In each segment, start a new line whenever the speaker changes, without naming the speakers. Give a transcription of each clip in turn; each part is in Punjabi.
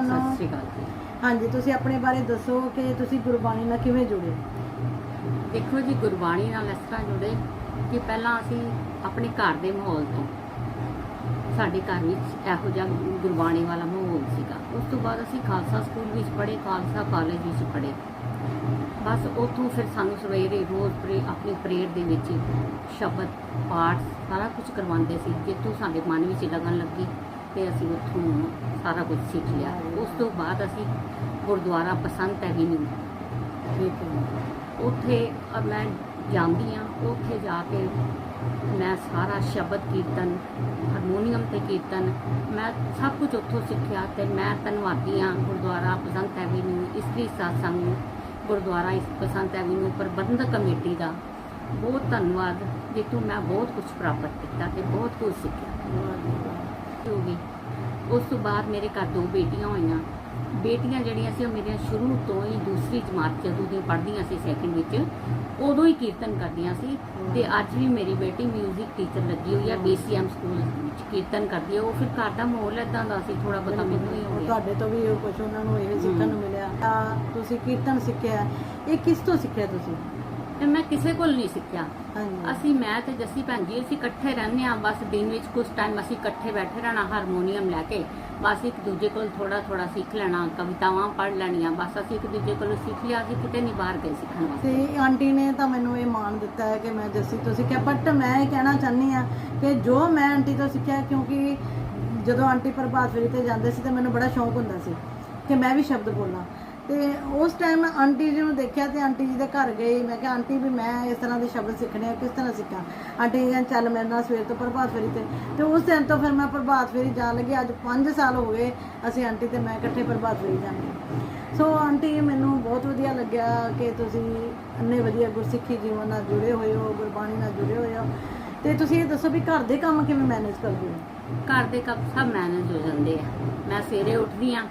ਤੁਹਾਨੂੰ
ਸਤਿ ਸ਼੍ਰੀ ਅਕਾਲ ਜੀ।
ਹਾਂਜੀ ਤੁਸੀਂ ਆਪਣੇ ਬਾਰੇ ਦੱਸੋ ਕਿ ਤੁਸੀਂ ਗੁਰਬਾਣੀ ਨਾਲ ਕਿਵੇਂ ਜੁੜੇ?
ਦੇਖੋ ਜੀ ਗੁਰਬਾਣੀ ਨਾਲ ਇਸ ਤਰ੍ਹਾਂ ਜੁੜੇ ਕਿ ਪਹਿਲਾਂ ਅਸੀਂ ਆਪਣੇ ਘਰ ਦੇ ਮਾਹੌਲ ਤੋਂ ਸਾਡੇ ਘਰ ਵਿੱਚ ਇਹੋ ਜਿਹਾ ਗੁਰਬਾਣੀ ਵਾਲਾ ਮਾਹੌਲ ਸੀਗਾ। ਉਸ ਤੋਂ ਬਾਅਦ ਅਸੀਂ ਖਾਲਸਾ ਸਕੂਲ ਵਿੱਚ ਪੜ੍ਹੇ ਖਾਲਸਾ ਕਾਲਜ ਵਿੱਚ ਪੜ੍ਹੇ। ਬਸ ਉੱਥੋਂ ਫਿਰ ਸਾਨੂੰ ਸਵੇਰੇ ਰੋਜ਼ ਪ੍ਰੇ ਆਪਣੀ ਪ੍ਰੇਅਰ ਦੇ ਵਿੱਚ ਸ਼ਬਦ ਪਾਠ ਸਾਰਾ ਕੁਝ ਕਰਵਾਉਂਦੇ ਸੀ ਜਿੱਥੋਂ ਸਾਡੇ ਮਨ ਵਿੱਚ ਲੱਗਣ ਲੱਗੀ। ਤੇ ਅਸੀਂ ਉੱਥੋਂ ਸਾਰਾ ਕੁਝ ਸਿੱਖ ਲਿਆ। ਉਸ ਤੋਂ ਬਾਅਦ ਅਸੀਂ ਗੁਰਦੁਆਰਾ ਬਸੰਤ ਐਵੀਨਿਊ
ਠੀਕ ਹੈ।
ਉੱਥੇ ਮੈਂ ਜਾਂਦੀ ਆ ਉੱਥੇ ਜਾ ਕੇ ਮੈਂ ਸਾਰਾ ਸ਼ਬਦ ਕੀਰਤਨ ਹਾਰਮੋਨੀਅਮ ਤੇ ਕੀਰਤਨ, ਮੈਂ ਸਭ ਕੁਝ ਉੱਥੋਂ ਸਿੱਖਿਆ ਤੇ ਮੈਂ ਧੰਨਵਾਦੀ ਆ ਗੁਰਦੁਆਰਾ ਬਸੰਤ ਐਵੀਨਿਊ ਇਸਤਰੀ ਸਾਸੰਗ ਗੁਰਦੁਆਰਾ ਇਸ ਬਸੰਤ ਐਵੀਨਿਊ ਪ੍ਰਬੰਧਕ ਕਮੇਟੀ ਦਾ ਬਹੁਤ ਧੰਨਵਾਦ, ਜਿੱਥੋਂ ਮੈਂ ਬਹੁਤ ਕੁਝ ਪ੍ਰਾਪਤ ਕੀਤਾ ਤੇ ਬਹੁਤ ਕੁਝ ਸਿੱਖਿਆ। ਹੋ ਗਈ। ਉਸ ਤੋਂ ਬਾਅਦ ਮੇਰੇ ਘਰ ਦੋ ਬੇਟੀਆਂ ਹੋਈਆਂ। ਬੇਟੀਆਂ ਜਿਹੜੀਆਂ ਸੀ ਉਹ ਮੇਰੀਆਂ ਸ਼ੁਰੂ ਤੋਂ ਹੀ ਦੂਸਰੀ ਜਮਾਤ ਜਦੋਂ ਦੀ ਪੜ੍ਹਦੀਆਂ ਸੀ ਸੈਕਿੰਡ ਵਿੱਚ ਉਦੋਂ ਹੀ ਕੀਰਤਨ ਕਰਦੀਆਂ ਸੀ ਤੇ ਅੱਜ ਵੀ ਮੇਰੀ ਬੇਟੀ 뮤직 ਟੀਚਰ ਲੱਗੀ ਹੋਈ ਆ BCM ਸਕੂਲ ਵਿੱਚ ਕੀਰਤਨ ਕਰਦੀ ਹੈ ਉਹ ਫਿਰ ਘਰ ਦਾ ਮਾਹੌਲ ਇਦਾਂ ਦਾ ਸੀ ਥੋੜਾ ਬਹੁਤਾ ਮੈਨੂੰ ਹੀ ਹੋ ਗਿਆ
ਤੁਹਾਡੇ ਤੋਂ ਵੀ ਕੁਝ ਉਹਨਾਂ ਨੂੰ ਇਹ ਸਿੱਖਣ ਨੂੰ ਮਿਲਿਆ। ਆ ਤੁਸੀਂ ਕੀਰਤਨ ਸਿੱਖਿਆ। ਇਹ ਕਿਸ ਤੋਂ ਸਿੱਖਿਆ ਤੁਸੀਂ?
ਤੇ ਮੈਂ ਕਿਸੇ ਕੋਲ ਨਹੀਂ ਸਿੱਖਿਆ।
ਹਾਂਜੀ।
ਅਸੀਂ ਮੈਂ ਤੇ ਜੱਸੀ ਭੈਣ ਜੀ ਅਸੀਂ ਇਕੱਠੇ ਰਹਿੰਦੇ ਆ ਬਸ ਦਿਨ ਵਿੱਚ ਕੁਝ ਟਾਈਮ ਅਸੀਂ ਇਕੱਠੇ ਬੈਠੇ ਰਹਿਣਾ ਹਾਰਮੋਨੀਅਮ ਲੈ ਕੇ। ਬਸ ਇੱਕ ਦੂਜੇ ਕੋਲ ਥੋੜਾ ਥੋੜਾ ਸਿੱਖ ਲੈਣਾ ਕਵਿਤਾਵਾਂ ਪੜ੍ਹ ਲੈਣੀਆਂ। ਬਸ ਅਸੀਂ ਇੱਕ ਦੂਜੇ ਕੋਲੋਂ ਸਿੱਖ ਲਿਆ ਅਸੀਂ ਕਿਤੇ ਨਹੀਂ ਬਾਹਰ ਗਏ ਸਿੱਖਣ ਵਾਸਤੇ।
ਤੇ ਆਂਟੀ ਨੇ ਤਾਂ ਮੈਨੂੰ ਇਹ ਮਾਣ ਦਿੱਤਾ ਹੈ ਕਿ ਮੈਂ ਜੱਸੀ ਤੋਂ ਸਿੱਖਿਆ। ਬਟ ਮੈਂ ਇਹ ਕਹਿਣਾ ਚਾਹੁੰਦੀ ਆ ਕਿ ਜੋ ਮੈਂ ਆਂਟੀ ਤੋਂ ਸਿੱਖਿਆ ਕਿਉਂਕਿ ਜਦੋਂ ਆਂਟੀ ਪ੍ਰਭਾਤ ਫੇਰੀ ਤੇ ਜਾਂਦੇ ਸੀ ਤੇ ਮੈਨੂੰ ਬੜਾ ਸ਼ੌਂਕ ਹੁੰਦਾ ਸੀ ਕਿ ਮੈਂ ਵੀ ਸ਼ਬਦ ਬੋਲਾਂ। ਤੇ ਉਸ ਟਾਈਮ ਆਂਟੀ ਜੀ ਨੂੰ ਦੇਖਿਆ ਤੇ ਆਂਟੀ ਜੀ ਦੇ ਘਰ ਗਏ। ਮੈਂ ਕਿਹਾ, ਆਂਟੀ ਵੀ ਮੈਂ ਇਸ ਤਰ੍ਹਾਂ ਦੇ ਸ਼ਬਦ ਸਿੱਖਣੇ ਆ, ਕਿਸ ਤਰ੍ਹਾਂ ਸਿੱਖਾਂ? ਆਂਟੀ ਜੀ ਕਹਿੰਦੇ, ਚੱਲ ਮੇਰੇ ਨਾਲ ਸਵੇਰ ਤੋਂ ਪ੍ਰਭਾਤ ਫੇਰੀ ਤੇ। ਤੇ ਉਸ ਦਿਨ ਤੋਂ ਫਿਰ ਮੈਂ ਪ੍ਰਭਾਤ ਫੇਰੀ ਜਾਣ ਲੱਗੀ। ਅੱਜ 5 ਸਾਲ ਹੋ ਗਏ ਅਸੀਂ ਆਂਟੀ ਤੇ ਮੈਂ ਇਕੱਠੇ ਪ੍ਰਭਾਤ ਫੇਰੀ ਜਾਂਦੇ ਸੋ ਆਂਟੀ, ਮੈਨੂੰ ਬਹੁਤ ਵਧੀਆ ਲੱਗਿਆ ਕਿ ਤੁਸੀਂ ਇੰਨੇ ਵਧੀਆ ਗੁਰਸਿੱਖੀ ਜੀਵਨ ਨਾਲ ਜੁੜੇ ਹੋਏ ਹੋ, ਗੁਰਬਾਣੀ ਨਾਲ ਜੁੜੇ ਹੋਏ ਹੋ। ਤੇ ਤੁਸੀਂ ਇਹ ਦੱਸੋ ਵੀ ਘਰ ਦੇ ਕੰਮ ਕਿਵੇਂ ਮੈਨੇਜ ਕਰਦੇ ਹੋ?
ਘਰ ਦੇ ਕੰਮ ਸਭ ਮੈਨੇਜ ਹੋ ਜਾਂਦੇ ਆ। ਮੈਂ ਸਵੇਰੇ ਉੱਠਦੀ ਆ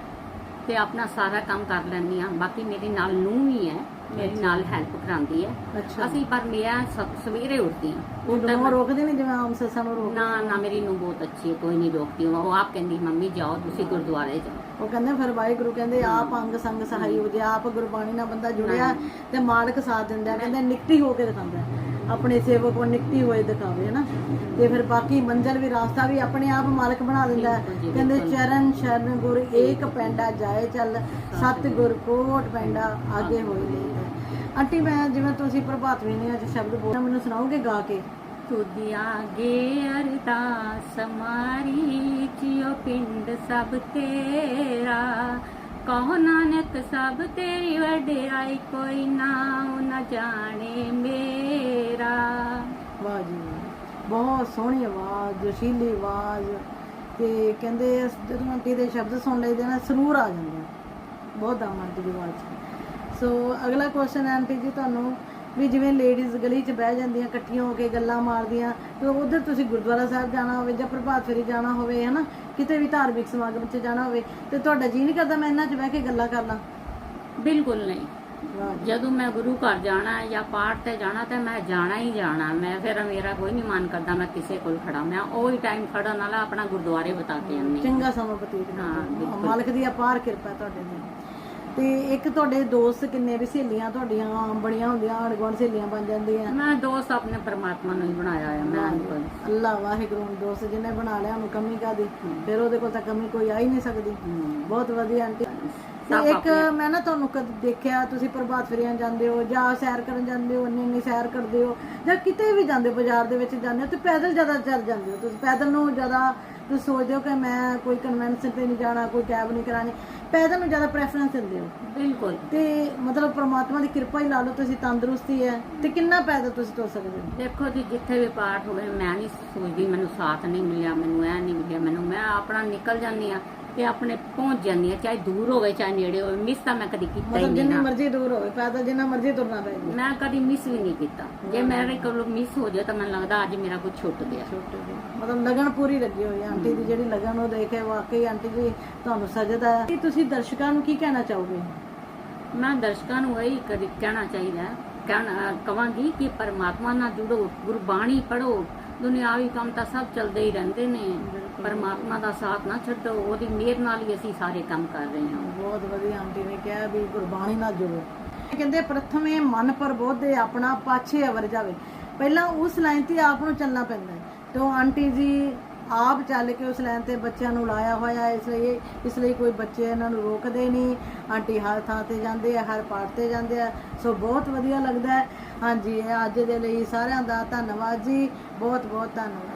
ਤੇ ਆਪਣਾ ਸਾਰਾ ਕੰਮ ਕਰ ਲੈਂਦੀ ਆ ਬਾਕੀ ਮੇਰੇ ਨਾਲ ਨੂੰਹ ਹੀ ਹੈ ਮੇਰੀ ਨਾਲ ਹੈਲਪ ਕਰਾਉਂਦੀ ਹੈ।
ਅੱਛਾ।
ਅਸੀਂ ਪਰ ਮੈਂ ਸ- ਸਵੇਰੇ ਉੱਠਦੀ ਆ
ਉਹ ਦੋਨੋਂ ਰੋਕਦੇ ਨਹੀਂ ਜਿਵੇਂ ਆਮ ਸੱਸਾਂ ਨੂੰ ਰੋਕ
ਨਾ ਨਾ ਮੇਰੀ ਨੂੰ ਬਹੁਤ ਅੱਛੀ ਹੈ ਕੋਈ ਨਹੀਂ ਰੋਕਦੀ। ਉਹ ਆਪ ਕਹਿੰਦੀ ਮੰਮੀ ਜਾਓ ਤੁਸੀਂ ਗੁਰਦੁਆਰੇ ਜਾਓ।
ਉਹ ਕਹਿੰਦੇ ਫਿਰ ਵਾਹਿਗੁਰੂ ਕਹਿੰਦੇ ਆਪ ਅੰਗ ਸੰਗ ਸਹਾਈ ਹੋ ਜੇ ਆਪ ਗੁਰਬਾਣੀ ਨਾਲ ਬੰਦਾ ਜੁੜਿਆ
ਹਾਂ।
ਤੇ ਮਾਲਕ ਸਾਥ ਦਿੰਦਾ ਕਹਿੰਦੇ ਨਿਕਟੀ ਹੋ ਕੇ ਦਿਖਾਉਂਦਾ ਹੈ। ਆਪਣੇ ਸੇਵਕ ਨੂੰ ਨਿਕਟੀ ਹੋਏ ਦਿਖਾਵੇ ਹੈ ਨਾ ਤੇ ਫਿਰ ਬਾਕੀ ਮੰਜ਼ਲ ਵੀ ਰਾਸਤਾ ਵੀ ਆਪਣੇ ਆਪ ਮਾਲਕ ਬਣਾ ਦਿੰਦਾ ਹੈ। ਕਹਿੰਦੇ। ਚਰਨ ਸ਼ਰਨ ਗੁਰ ਏਕ ਪੈਂਡਾ ਜਾਏ ਚੱਲ ਸਤ ਗੁਰ ਕੋਟ ਪੈਂਡਾ ਆਗੇ ਹੋਏ ਲੈ ਆਂਟੀ ਮੈਂ ਜਿਵੇਂ ਤੁਸੀਂ ਪ੍ਰਭਾਤ ਵੇਲੇ ਅੱਜ ਸ਼ਬਦ ਬੋਲਣਾ ਮੈਨੂੰ ਸੁਣਾਓਗੇ ਗਾ ਕੇ
ਤੁਧਿਆ ਗੇ ਅਰਦਾਸ ਮਾਰੀ ਜਿਉ ਪਿੰਡ ਸਭ ਤੇਰਾ ਕਹੋ ਨਾਨਕ ਸਭ ਤੇਰੀ ਵਡਿਆਈ, ਕੋਈ ਨਾਮ ਨ ਜਾਣੇ ਮੇਰਾ।
ਵਾਹ ਜੀ ਬਹੁਤ ਸੋਹਣੀ ਆਵਾਜ਼ ਜੋਸ਼ੀਲੀ ਆਵਾਜ਼। ਤੇ ਕਹਿੰਦੇ ਜਦੋਂ ਆਂਟੀ ਦੇ ਸ਼ਬਦ ਸੁਣ ਲਈਦੇ ਨਾ ਸਰੂਰ ਆ ਜਾਂਦਾ ਬਹੁਤ ਦਮ ਆਂਟੀ ਦੀ ਆਵਾਜ਼। ਸੋ ਅਗਲਾ ਕੁਐਸਚਨ ਹੈ ਆਂਟੀ ਜੀ ਤੁਹਾਨੂੰ ਵੀ ਜਿਵੇਂ ਲੇਡੀਜ਼ ਗਲੀ 'ਚ ਬਹਿ ਜਾਂਦੀਆਂ ਇਕੱਠੀਆਂ ਹੋ ਕੇ ਗੱਲਾਂ ਮਾਰਦੀਆਂ ਤੇ ਉਧਰ ਤੁਸੀਂ ਗੁਰਦੁਆਰਾ ਸਾਹਿਬ ਜਾਣਾ ਹੋਵੇ ਜਾਂ ਪ੍ਰਭਾਤ ਫੇਰੀ ਜਾਣਾ ਹੋਵੇ ਹਨਾ? ਕਿਤੇ ਵੀ ਧਾਰਮਿਕ ਸਮਾਗਮ 'ਚ ਜਾਣਾ ਹੋਵੇ ਤੇ ਤੁਹਾਡਾ ਜੀ ਨਹੀਂ ਕਰਦਾ ਮੈਂ ਇਹਨਾਂ 'ਚ ਬਹਿ ਕੇ ਗੱਲਾਂ ਕਰ ਲਾਂ
ਬਿਲਕੁਲ ਨਹੀਂ। ਜਦੋਂ ਮੈਂ ਗੁਰੂ ਘਰ ਜਾਣਾ ਹੈ ਜਾਂ ਪਾਠ ਤੇ ਜਾਣਾ ਤੇ ਮੈਂ ਜਾਣਾ ਹੀ ਜਾਣਾ। ਮੈਂ ਫਿਰ ਮੇਰਾ ਕੋਈ ਨਹੀਂ ਮਨ ਕਰਦਾ ਮੈਂ ਕਿਸੇ ਕੋਲ ਖੜਾ। ਮੈਂ ਉਹੀ ਟਾਈਮ ਖੜਨ ਵਾਲਾ ਆਪਣਾ ਗੁਰਦੁਆਰੇ ਬਤਾ ਕੇ ਆਉਂਦੀ ਹਾਂ।
ਚੰਗਾ ਸਮਾਂ ਬਤੀਤ
ਹਾਂ,
ਹੋ। ਮਾਲਕ ਦੀ ਅਪਾਰ ਕਿਰਪਾ ਤੁਹਾਡੇ ਤੇ ਤੇ ਇੱਕ ਤੁਹਾਡੇ ਦੋਸਤ ਕਿੰਨੇ ਵੀ ਸਹੇਲੀਆਂ ਤੁਹਾਡੀਆਂ ਬਣੀਆਂ ਹੁੰਦੀਆਂ ਅਣਗੁਣ ਸਹੇਲੀਆਂ ਬਣ ਜਾਂਦੀਆਂ?
ਮੈਂ ਦੋਸਤ ਆਪਣੇ ਪਰਮਾਤਮਾ ਨੂੰ ਹੀ ਬਣਾਇਆ ਹੈ ਮੈਂ ਕੋਈ।
ਅੱਲਾ ਵਾਹਿਗੁਰੂ ਨੂੰ ਦੋਸਤ ਜਿਹਨੇ ਬਣਾ ਲਿਆ ਉਹਨੂੰ ਕਮੀ ਕਾਦੀ ਫਿਰ ਉਹਦੇ ਕੋਲ ਤਾਂ ਕਮੀ ਕੋਈ ਆ ਹੀ ਨਹੀਂ ਸਕਦੀ। ਬਹੁਤ ਵਧੀਆ ਆਂਟੀ। ਤੇ ਇੱਕ ਮੈਂ ਨਾ ਤੁਹਾਨੂੰ ਕਦ ਦੇਖਿਆ ਤੁਸੀਂ ਪ੍ਰਭਾਤ ਫੇਰੀਆਂ ਜਾਂਦੇ ਹੋ ਜਾਂ ਸੈਰ ਕਰਨ ਜਾਂਦੇ ਹੋ ਇੰਨੀ ਇੰਨੀ ਸੈਰ ਕਰਦੇ ਹੋ ਜਾਂ ਕਿਤੇ ਵੀ ਜਾਂਦੇ ਬਾਜ਼ਾਰ ਦੇ ਵਿੱਚ ਜਾਂਦੇ ਹੋ ਤੇ ਪੈਦਲ ਜ਼ਿਆਦਾ ਚੱਲ ਜਾਂਦੇ ਹੋ। ਤੁਸੀਂ ਪੈਦਲ ਨੂੰ ਜ਼ਿਆਦਾ ਤੁਸੀਂ ਸੋਚਦੇ ਹੋ ਕਿ ਮੈਂ ਕੋਈ ਕਨਵੈਂਸ਼ਨ ਤੇ ਨਹੀਂ ਜਾਣਾ ਕੋਈ ਕੈਬ ਨਹੀਂ ਕਰਾਣੀ। ਪੈਦਲ ਨੂੰ ਜ਼ਿਆਦਾ ਪ੍ਰੈਫਰੈਂਸ ਦਿੰਦੇ ਹੋ?
ਬਿਲਕੁਲ।
ਤੇ ਮਤਲਬ ਪ੍ਰਮਾਤਮਾ ਦੀ ਕਿਰਪਾ ਹੀ ਲਾ ਲਓ ਤੁਸੀਂ ਤੰਦਰੁਸਤੀ ਹੈ ਤੇ ਕਿੰਨਾ ਪੈਦਲ ਤੁਸੀਂ ਤੁਰ ਸਕਦੇ ਹੋ?
ਦੇਖੋ ਜੀ ਜਿੱਥੇ ਵੀ ਪਾਠ ਹੋਵੇ ਮੈਂ ਨਹੀਂ ਸੋਚਦੀ ਮੈਨੂੰ ਸਾਥ ਨਹੀਂ ਮਿਲਿਆ ਮੈਨੂੰ ਇਹ ਨਹੀਂ ਮਿਲਿਆ ਮੈਨੂੰ ਮੈਂ ਆਪਣਾ ਨਿਕਲ ਜਾਂਦੀ ਆ ਤੇ ਆਪਣੇ ਪਹੁੰਚ ਜਾਂਦੀ ਆ ਚਾਹੇ ਦੂਰ ਹੋਵੇ ਚਾਹੇ ਨੇੜੇ ਹੋਵੇ। ਮਿਸ ਤਾਂ ਮੈਂ ਕਦੀ ਕੀਤਾ ਹੀ
ਮਤਲਬ
ਨਹੀਂ
ਜਿੰਨੀ
ਨਾ।
ਮਰਜ਼ੀ ਦੂਰ ਹੋਵੇ ਪੈਦਲ ਜਿੰਨਾ ਮਰਜ਼ੀ ਤੁਰਨਾ ਪੈ ਜੇ।
ਮੈਂ ਕਦੀ ਮਿਸ ਵੀ ਨਹੀਂ ਕੀਤਾ। ਜੇ ਮੇਰੇ ਕੋਲੋਂ ਮਿਸ ਹੋ ਜਾਏ ਤਾਂ ਮੈਨੂੰ ਲੱਗਦਾ ਅੱਜ ਮੇਰਾ ਕੁਝ ਛੁੱਟ ਗਿਆ।
ਮਤਲਬ ਲਗਨ ਪੂਰੀ ਲੱਗੀ ਹੋਈ ਹੈ ਆਂਟੀ ਦੀ ਜਿਹੜੀ ਲਗਨ ਉਹ ਦੇਖ ਕੇ ਵਾਕਈ ਆਂਟੀ ਜੀ ਤੁਹਾਨੂੰ ਸਜਦਾ ਹੈ। ਕੀ ਤੁਸੀਂ ਦਰਸ਼ਕਾਂ ਨੂੰ ਕੀ ਕਹਿਣਾ ਚਾਹੋਗੇ?
ਮੈਂ ਦਰਸ਼ਕਾਂ ਨੂੰ ਇਹੀ ਕਰੀ ਕਹਿਣਾ ਚਾਹੀਦਾ। ਹੈ, ਕਹਿਣਾ ਕਵਾਂਗੀ ਕਿ ਪਰਮਾਤਮਾ ਨਾਲ ਜੁੜੋ ਗੁਰਬਾਣੀ ਪੜੋ ਦੁਨਿਆਵੀ ਕੰਮ ਤਾਂ ਸਭ ਚੱਲਦੇ ਹੀ ਰਹਿੰਦੇ ਨੇ। ਪਰਮਾਤਮਾ ਦਾ ਸਾਥ ਨਾ ਛੱਡੋ ਉਹਦੀ ਮਿਹਰ ਨਾਲ ਹੀ ਅਸੀਂ ਸਾਰੇ ਕੰਮ ਕਰ ਰਹੇ ਹਾਂ।
ਬਹੁਤ ਵਧੀਆ ਆਂਟੀ ਨੇ ਕਿਹਾ ਵੀ ਗੁਰਬਾਣੀ ਨਾਲ ਜੁੜੋ। ਕਹਿੰਦੇ ਪ੍ਰਥਮੇ ਮਨ ਪ੍ਰਬੋਧੇ ਆਪਣਾ ਪਾਛੇ ਅਵਰ ਜਾਵੇ। ਪਹਿਲਾਂ ਉਸ ਲਾਈਨ ਤੇ ਆਪ ਨੂੰ ਚੱਲਣਾ ਪੈਂਦਾ ਹੈ। ਤੇ ਆਂਟੀ ਜੀ ਆਪ ਚੱਲ ਕੇ ਉਸ ਲਾਈਨ ਤੇ ਬੱਚਿਆਂ ਨੂੰ ਲਾਇਆ ਹੋਇਆ ਇਸ ਲਈ ਇਸ ਲਈ ਕੋਈ ਬੱਚੇ ਇਹਨਾਂ ਨੂੰ ਰੋਕਦੇ ਨਹੀਂ। ਆਂਟੀ ਹਰ ਥਾਂ ਤੇ ਜਾਂਦੇ ਆ, ਹਰ ਪਾਠ ਤੇ ਜਾਂਦੇ ਆ। ਸੋ ਬਹੁਤ ਵਧੀਆ ਲੱਗਦਾ ਹੈ। ਹਾਂਜੀ ਅੱਜ ਦੇ ਲਈ ਸਾਰਿਆਂ ਦਾ ਧੰਨਵਾਦ ਜੀ। ਬਹੁਤ ਬਹੁਤ ਧੰਨਵਾਦ।